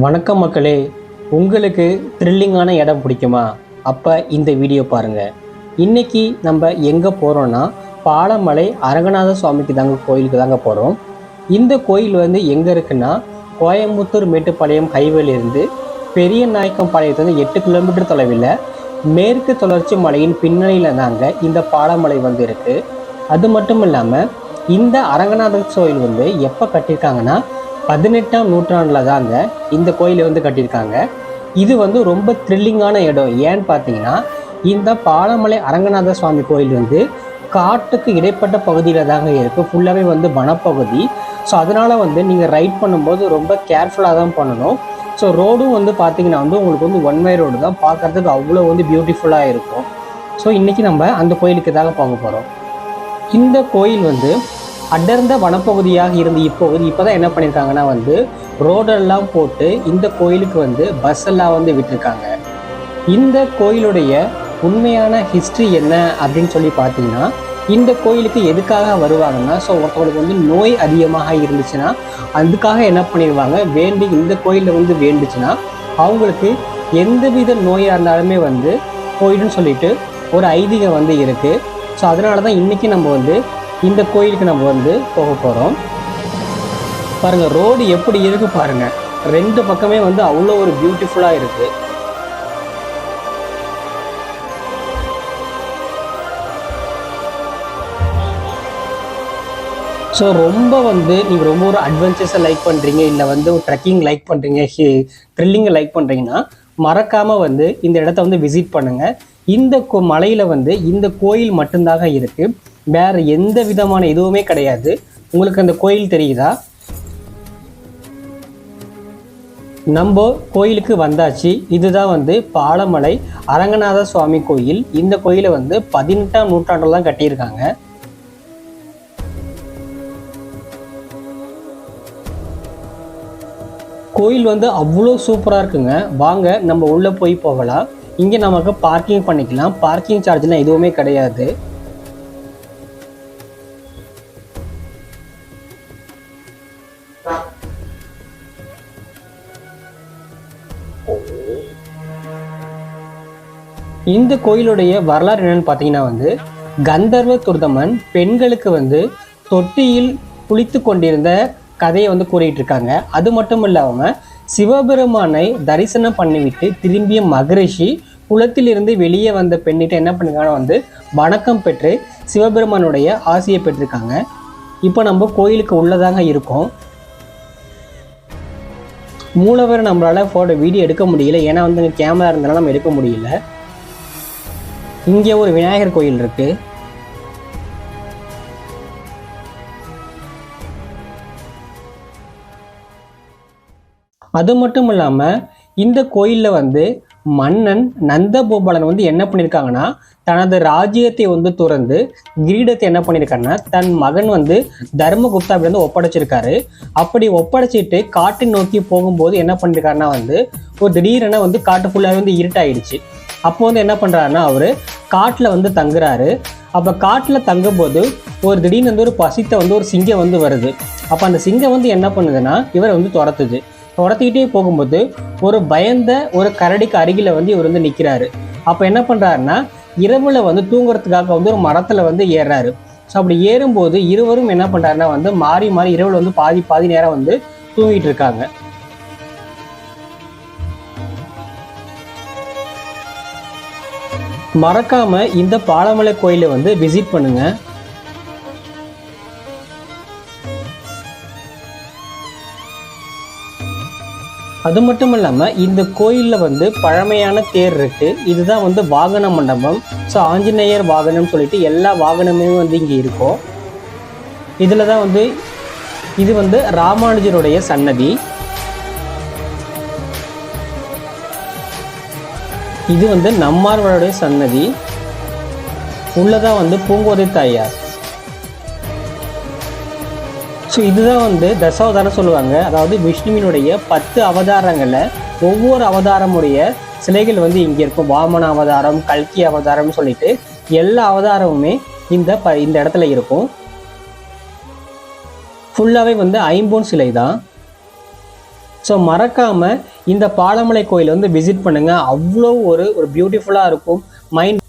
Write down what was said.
வணக்கம் மக்களே உங்களுக்கு த்ரில்லிங்கான இடம் பிடிக்குமா? அப்போ இந்த வீடியோ பாருங்கள் இன்னைக்கு நம்ம எங்கே போகிறோன்னா பாலமலை அரங்கநாத சுவாமிக்கு தாங்க கோயிலுக்கு தாங்க போகிறோம் இந்த கோயில் வந்து எங்கே இருக்குன்னா கோயம்புத்தூர் மேட்டுப்பாளையம் ஹைவேலேருந்து பெரிய நாயக்கம் பாளையத்துலேருந்து எட்டு கிலோமீட்டர் தொலைவில் மேற்கு தொடர்ச்சி மலையின் பின்னணியில் தாங்க இந்த பாலமலை வந்து இருக்குது அது மட்டும் இல்லாமல் இந்த அரங்கநாதர் கோயில் வந்து எப்போ கட்டியிருக்காங்கன்னா பதினெட்டாம் நூற்றாண்டில் தாங்க இந்த கோயிலை வந்து கட்டியிருக்காங்க. இது வந்து ரொம்ப த்ரில்லிங்கான இடம். ஏன்னு பார்த்தீங்கன்னா இந்த பாலமலை அரங்கநாத சுவாமி கோயில் வந்து காட்டுக்கு இடைப்பட்ட பகுதியில் தாங்க இருக்குது ஃபுல்லாகவே வந்து வனப்பகுதி. ஸோ அதனால் வந்து நீங்கள் ரைட் பண்ணும்போது ரொம்ப கேர்ஃபுல்லாக தான் பண்ணணும். ஸோ ரோடும் வந்து பார்த்தீங்கன்னா வந்து உங்களுக்கு வந்து ஒன் வே ரோடு தான். பார்க்குறதுக்கு அவ்வளோ வந்து பியூட்டிஃபுல்லாக இருக்கும். ஸோ இன்றைக்கி நம்ம அந்த கோயிலுக்கு தாங்க போக போகிறோம் இந்த கோயில் வந்து அடர்ந்த வனப்பகுதியாக இருந்த இப்போது இப்போ தான் என்ன பண்ணியிருக்காங்கன்னா வந்து ரோடெல்லாம் போட்டு இந்த கோயிலுக்கு வந்து பஸ் எல்லாம் வந்து விட்டுருக்காங்க. இந்த கோயிலுடைய உண்மையான ஹிஸ்ட்ரி என்ன அப்படின்னு சொல்லி பார்த்தீங்கன்னா இந்த கோயிலுக்கு எதுக்காக வருவாங்கன்னா ஸோ ஒருத்தவங்களுக்கு வந்து நோய் அதிகமாக இருந்துச்சுன்னா அதுக்காக என்ன பண்ணிடுவாங்க வேண்டி இந்த கோயிலில் வந்து வேண்டுச்சுன்னா அவங்களுக்கு எந்தவித நோயாக இருந்தாலுமே வந்து போயிடுன்னு சொல்லிட்டு ஒரு ஐதீகம் வந்து இருக்குது ஸோ அதனால தான் இன்றைக்கி நம்ம வந்து இந்த கோயிலுக்கு நம்ம வந்து போக போகிறோம் பாருங்கள் ரோடு எப்படி இருக்கு பாருங்கள் ரெண்டு பக்கமே வந்து அவ்வளோ ஒரு பியூட்டிஃபுல்லாக இருக்குது ஸோ ரொம்ப வந்து நீங்கள் ரொம்ப ஒரு அட்வென்ச்சர்ஸை லைக் பண்ணுறீங்க இல்லை வந்து ஒரு ட்ரெக்கிங் லைக் பண்ணுறீங்க த்ரில்லிங்கை லைக் பண்ணுறீங்கன்னா மறக்காமல் வந்து இந்த இடத்த வந்து விசிட் பண்ணுங்கள் இந்த கோ மலையில் வந்து இந்த கோயில் மட்டும்தாக இருக்குது வேறு எந்த விதமான எதுவுமே கிடையாது. உங்களுக்கு அந்த கோயில் தெரியுதா? நம்ம கோயிலுக்கு வந்தாச்சு. இதுதான் வந்து பாலமலை அரங்கநாத சுவாமி கோயில். இந்த கோயிலை வந்து பதினெட்டாம் நூற்றாண்டில் தான் கட்டியிருக்காங்க. கோயில் வந்து அவ்வளோ சூப்பராக இருக்குங்க. வாங்க நம்ம உள்ளே போய் போகலாம். இங்கே நமக்கு பார்க்கிங் பண்ணிக்கலாம். பார்க்கிங் சார்ஜ்லாம் எதுவுமே கிடையாது. இந்த கோயிலுடைய வரலாறு என்னன்னு பார்த்தீங்கன்னா வந்து கந்தர்வ துர்தமன் பெண்களுக்கு வந்து தொட்டியில் குளித்து கொண்டிருந்த கதையை வந்து கூறிட்டு இருக்காங்க அது மட்டும் இல்லாமல் சிவபெருமானை தரிசனம் பண்ணிவிட்டு திரும்பிய மகரிஷி குளத்திலிருந்து வெளியே வந்த பெண்ணிட்ட என்ன பண்ணிருக்காங்கன்னா வந்து வணக்கம் பெற்று சிவபெருமானுடைய ஆசையை பெற்றிருக்காங்க. இப்போ நம்ம கோயிலுக்கு உள்ளதாங்க இருக்கோம். மூலவர் நம்மளால ஃபோட்டோ வீடியோ எடுக்க முடியல. ஏன்னா வந்து கேமரா இருந்தாலும் நம்ம எடுக்க முடியல. இங்கே ஒரு விநாயகர் கோயில் இருக்கு. அது மட்டும் இல்லாமல் இந்த கோயிலில் வந்து மன்னன் நந்தகோபாலன் வந்து என்ன பண்ணியிருக்காங்கன்னா தனது ராஜ்யத்தை வந்து துறந்து கிரீடத்தை என்ன பண்ணியிருக்காருன்னா தன் மகன் வந்து தர்மகுப்தா வந்து ஒப்படைச்சிருக்காரு. அப்படி ஒப்படைச்சிட்டு காட்டை நோக்கி போகும்போது என்ன பண்ணியிருக்காருன்னா வந்து ஒரு திடீரென வந்து காட்டு ஃபுல்லாகவே வந்து இருட்டாயிடுச்சு. அப்போ வந்து என்ன பண்ணுறாருன்னா அவர் காட்டில் வந்து தங்குறாரு. அப்போ காட்டில் தங்கும்போது ஒரு திடீர்னு வந்து ஒரு பசித்த வந்து ஒரு சிங்கம் வந்து வருது. அப்போ அந்த சிங்கம் வந்து என்ன பண்ணுதுன்னா இவரை வந்து துரத்துது. துரத்திக்கிட்டே போகும்போது ஒரு பயந்த ஒரு கரடிக்கு அருகில் வந்து இவர் வந்து நிற்கிறாரு அப்போ என்ன பண்ணுறாருன்னா இரவில் வந்து தூங்குறதுக்காக வந்து ஒரு மரத்தில் வந்து ஏறுறாரு. ஸோ அப்படி ஏறும்போது இருவரும் என்ன பண்ணுறாருன்னா வந்து மாறி மாறி இரவில் வந்து பாதி பாதி நேரம் வந்து தூங்கிட்டு இருக்காங்க. மறக்காம இந்த பாலமலை கோயிலை வந்து விசிட் பண்ணுங்கள் அது மட்டும் இல்லாமல் இந்த கோயிலில் வந்து பழமையான தேர் இருக்கு. இதுதான் வந்து வாகன மண்டபம். ஸோ ஆஞ்சநேயர் வாகனம் சொல்லிட்டு எல்லா வாகனமே வந்து இங்கே இருக்கும். இதில் தான் வந்து இது வந்து ராமானுஜருடைய சன்னதி. இது வந்து நம்மார்வருடைய சன்னதி. உள்ளதான் வந்து பூங்கோதை தாயார். ஸோ இதுதான் வந்து தசாவதாரம் சொல்லுவாங்க. அதாவது விஷ்ணுவினுடைய பத்து அவதாரங்களில் ஒவ்வொரு அவதாரமுடைய சிலைகள் வந்து இங்கே இருக்கும். வாமன அவதாரம் கல்கி அவதாரம்னு சொல்லிட்டு எல்லா அவதாரமுமே இந்த ப இந்த இடத்துல இருக்கும். ஃபுல்லாகவே வந்து ஐம்பொன் சிலை தான். ஸோ மறக்காமல் இந்த பாலமலை கோயில் வந்து விசிட் பண்ணுங்கள் அவ்வளோ ஒரு ஒரு பியூட்டிஃபுல்லாக இருக்கும். மைண்ட்